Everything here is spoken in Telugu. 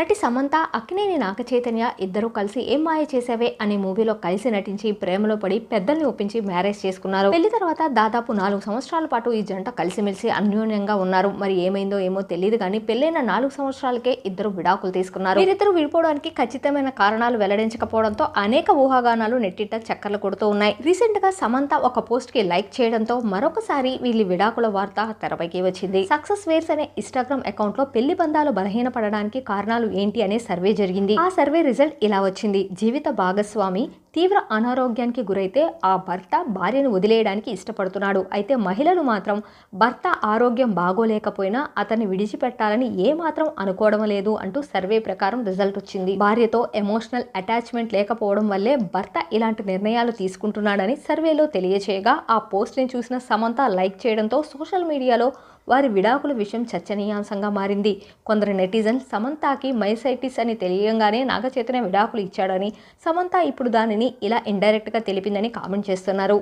నటి సమంత అక్కినేని నాగ చైతన్య ఇద్దరూ కలిసి ఏం మాయ చేసావే అనే మూవీలో కలిసి నటించి ప్రేమలో పడి పెద్దల్ని ఒప్పించి మ్యారేజ్ చేసుకున్నారు. పెళ్ళి తర్వాత దాదాపు నాలుగు సంవత్సరాల పాటు ఈ జంట కలిసిమెలిసి అన్యోన్యంగా ఉన్నారు. మరి ఏమైందో ఏమో తెలియదు కానీ పెళ్ళైన నాలుగు సంవత్సరాలకే ఇద్దరు విడాకులు తీసుకున్నారు. వీరిద్దరు విడిపోవడానికి ఖచ్చితమైన కారణాలు వెల్లడించకపోవడంతో అనేక ఊహాగానాలు నెట్టిట చక్కర్లు కొడుతూ ఉన్నాయి. రీసెంట్గా సమంత ఒక పోస్ట్కి లైక్ చేయడంతో మరొకసారి వీళ్ళ విడాకుల వార్త తెరపైకి వచ్చింది. సక్సెస్ వేర్స్ అనే ఇన్స్టాగ్రామ్ అకౌంట్లో పెళ్ళి బంధాలు బలహీనపడడానికి కారణాలు ఏంటి అనే సర్వే జరిగింది. ఆ సర్వే రిజల్ట్ ఇలా వచ్చింది. జీవిత భాగస్వామి తీవ్ర అనారోగ్యానికి గురైతే ఆ భర్త భార్యను వదిలేయడానికి ఇష్టపడుతున్నాడు. అయితే మహిళలు మాత్రం భర్త ఆరోగ్యం బాగోలేకపోయినా అతన్ని విడిచిపెట్టాలని ఏ మాత్రం అనుకోవడం లేదు అంటూ సర్వే ప్రకారం రిజల్ట్ వచ్చింది. భార్యతో ఎమోషనల్ అటాచ్మెంట్ లేకపోవడం వల్లే భర్త ఇలాంటి నిర్ణయాలు తీసుకుంటున్నాడని సర్వేలో తెలియచేయగా ఆ పోస్ట్ని చూసిన సమంత లైక్ చేయడంతో సోషల్ మీడియాలో వారి విడాకుల విషయం చర్చనీయాంశంగా మారింది. కొందరు నెటిజన్ సమంతాకి మైసైటిస్ అని తెలియంగానే నాగచైతన్య విడాకులు ఇచ్చాడని సమంత ఇప్పుడు దానిని ఇలా ఇండైరెక్ట్గా తెలిపిందని కామెంట్ చేస్తున్నారు.